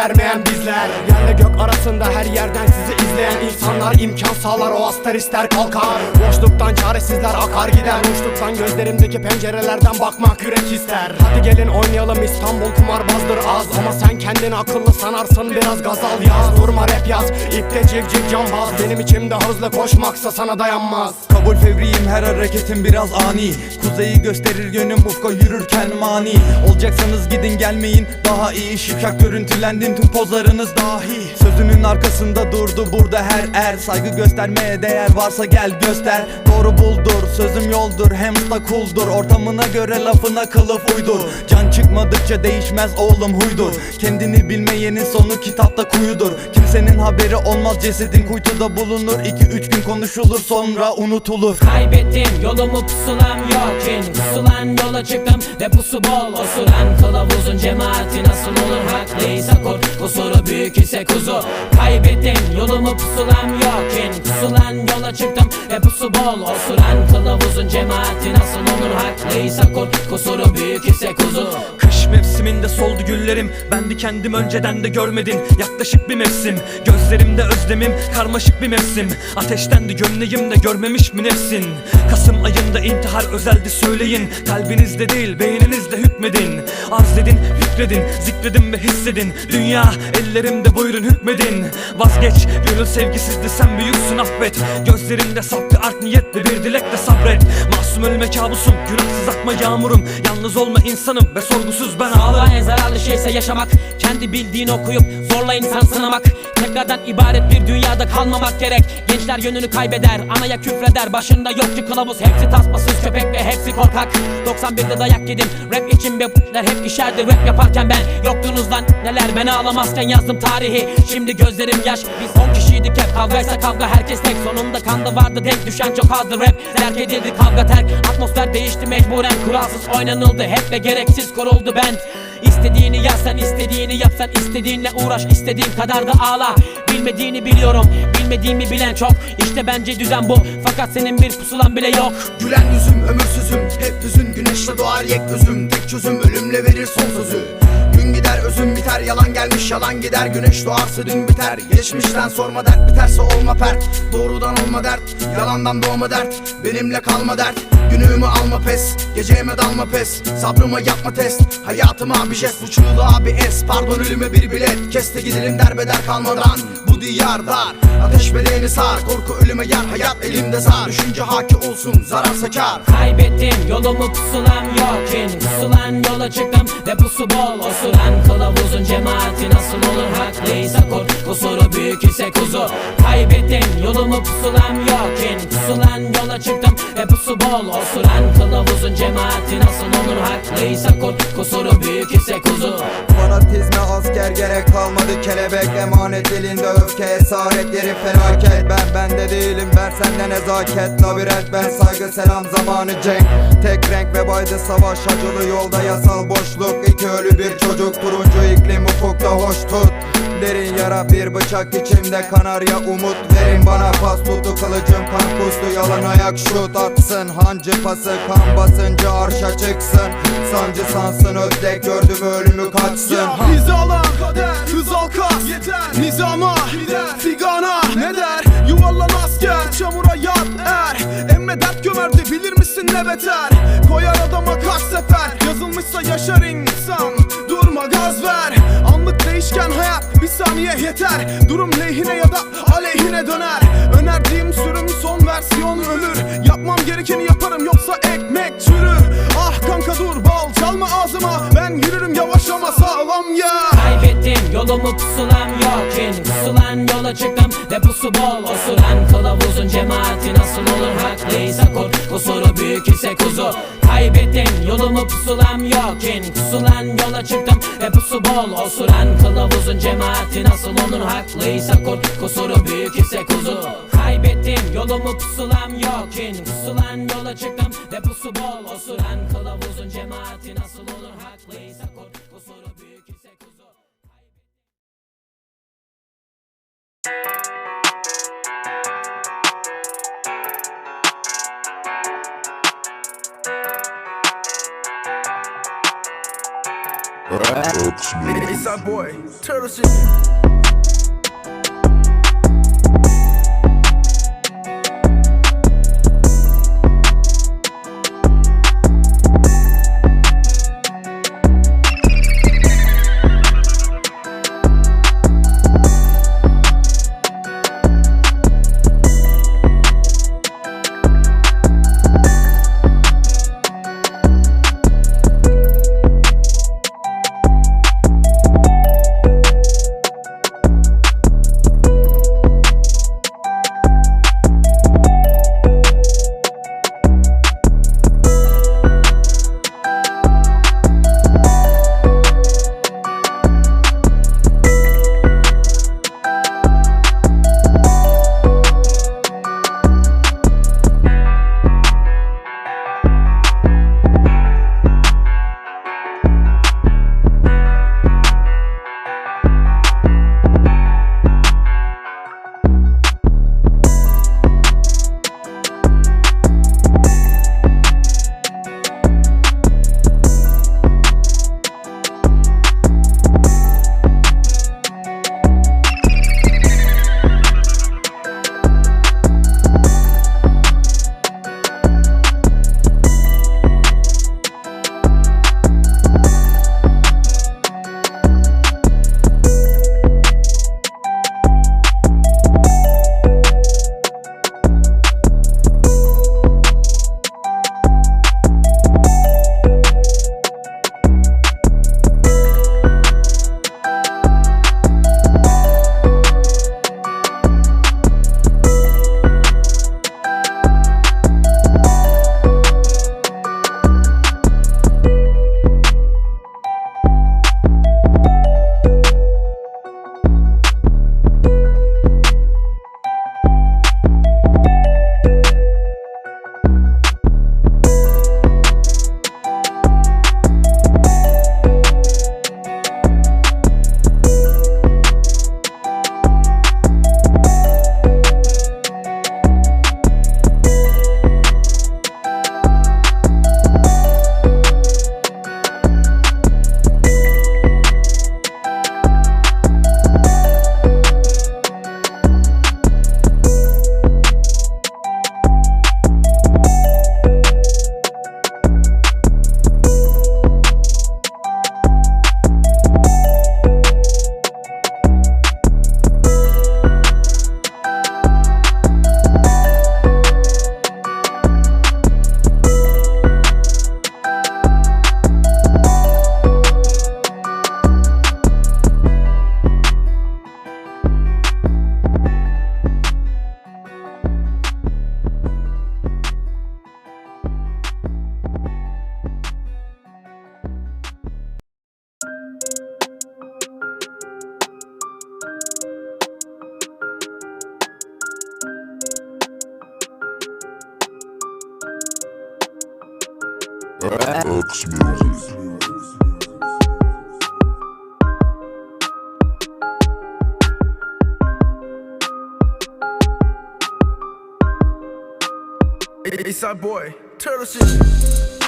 vermeyen bizler. Yerle gök arasında her yerden sizi izleyen insanlar imkan sağlar o astar ister kalkar. Boşluktan çaresizler akar gider. Uçluktan gözlerimdeki pencerelerden bakmak yürek ister. Hadi gelin oynayalım İstanbul kumarbazdır az. Ama sen kendini akıllı sanarsın biraz gazal yaz. Durma rap yaz ipte civciv cambaz. Benim içimde hızlı koşmaksa sana dayanmaz. Kabul fevriyim her hareketim biraz ani. Kuzeyi gösterir yönüm ufka yürürken mani. Olacaksanız gidin gelmeyin daha iyi Şipşak görüntülendin tüm pozlarınız dahi. Sözünün arkasında durdu. Burada her er. Saygı göstermeye değer varsa gel göster. Doğru buldur. Sözüm yoldur. Hem da kuldur. Ortamına göre lafına kılıf uydur. Can çıkmadıkça değişmez oğlum huydur. Kendini bilmeyenin sonu kitapta kuyudur. Kimsenin haberi olmaz. Cesedin kuytuda bulunur. 2-3 gün konuşulur. Sonra unutulur. Kaybettim. Yolumu pusulam yokken Pusulan yola çıktım. Ve pusu bol. Osuran kılavuzun cemaati nasıl olur? Haklıysa Yeah. Kur Kusuru büyük ise kuzu. Kaybettim yolumu pusulam yokken Pusulan yola çıktım ve pusu bol. Osuran kılavuzun cemaati nasıl olur? Haklıysa kur Kusuru büyük ise kuzu. Kış mevsiminde soldu güllerim. Ben de kendim önceden de görmedin Yaklaşık bir mevsim. Gözlerimde özlemim Karmaşık bir mevsim. Ateştendi gömleğimde görmemiş mi nefsin? Kasım ayında intihar özeldi söyleyin. Kalbinizde değil beyninizde hükmedin. Arz edin hükredin Zikredin ve hissedin. Dünya ellerimde buyurun hükmedin. Vazgeç gönül sevgisizdi sen büyüksün affet. Gözlerimde bir art niyetle bir dilekle sabret. Masum ölme kabusum Günahsız akma yağmurum. Yalnız olma insanım ve sorgusuz ben Sağlığa en zararlı şeyse yaşamak Kendi bildiğini okuyup zorla insan sınamak. Tekrardan ibaret bir dünyada kalmamak gerek. Gençler yönünü kaybeder Anaya küfreder Başında yok ki kılavuz. Hepsi tasmasız köpek ve hepsi korkak. 91'de dayak yedim Rap için be hep işerdi. Rap yaparken ben Yoktunuz lan neler Ben ağlamazken yazdım tarihi. Şimdi gözlerim yaş. Biz 10 kişiydik hep Kavgaysa kavga herkes tek. Sonunda kanda vardı denk düşen çok azdı rap. Terk edildi kavga terk. Atmosfer değişti mecburen Kuralsız oynanıldı. Hep ve gereksiz kuruldu band. İstediğini yazsan istediğini yapsan istediğinle uğraş istediğin kadar da ağla. Bilmediğini biliyorum bilmediğimi bilen çok. İşte bence düzen bu fakat senin bir pusulan bile yok. Gülen yüzüm ömürsüzüm Hep hüzün. Güneşle doğar yek gözüm. Tek çözüm ölümle verir son sözü. Gün gider özüm biter yalan gelmiş yalan gider. Güneş doğarsa dün biter. Geçmişten sorma dert biterse olma pert. Doğrudan olma dert yalandan doğma dert. Benimle kalma dert Günümü alma pes. Geceme dalma pes Sabrıma yapma test. Hayatıma bir jest Bu çığlığa bir es. Pardon ölüme bir bilet. Keste gidelim derbeder kalmadan Bu diyar dar Ateş bedeni sar Korku ölüme yar Hayat elimde zar. Düşünce haki olsun zararsa kar Kaybettim yolumu pusulam yokken Pusulan yola çıktım ve pusu bol. Osuran kılavuzun cemaati nasıl olur? Haklıysa kur Kusuru büyük ise kuzu. Kaybettim yolumu pusulam yokken Pusulan yola çıktım ve pusu bol. Osuran kılavuzun cemaati nasıl olur? Haklıysa kur Kusuru büyük ise kuzu. Fanatizme asker gerek kalmadı. Kelebek Emanet elinde öfke esaretleri felaket. Ben bende değilim ben sende nezaket. Labirent ben saygı selam zamanı cenk. Tek renk ve baydı savaş acılı yolda yasal boşluk. İki ölü bir çocuk. Turuncu iklim ufukta hoş tut Derin yara bir bıçak içimde kanarya umut Verin bana. Pas tuttu kılıcım kan kustu yalan ayak şut atsın. Hancı pası kan basınca arşa çıksın. Sancı sansın ödlek gördü mü ölümü kaçsın. Hizalan kader Hız al kas Yeter. Nizama Gider. Figana Ne der? Yuvarlan asker Çamura yat er. Emre dert gömerdi Bilir misin ne beter? Koyar adama kaç sefer. Yazılmışsa yaşar insan. Durma gaz ver. Anlık değişken hayat Saniye yeter. Durum lehine ya da aleyhine döner. Önerdiğim sürüm son versiyon ölür. Yapmam gerekeni yaparım yoksa ekmek çürür. Ah kanka dur bal çalma ağzıma. Ben yürürüm yavaş ama sağlam ya. Kaybettim yolumu pusulam yokken Pusulan yola çıktım ve pusu bol Osuran kılavuzun cemaati nasıl olur? Haklıysa kur Kusuru büyük ise kuzu. Kaybettim yolumu pusulam yokken Pusulan yola çıktım pusu bol Osuran kılavuzun cemaati nasıl olur? Haklıysa kur Kusuru büyük ise kuzu. Kaybettim yolumu pusulam yokken Pusulan yola çıktım ve pusu bol Osuran kılavuzun cemaati nasıl olur? Haklıysa kur Kusuru büyük ise kuzu It's our boy, Turtle Shit. X Music. Eastside boy, turtle shit.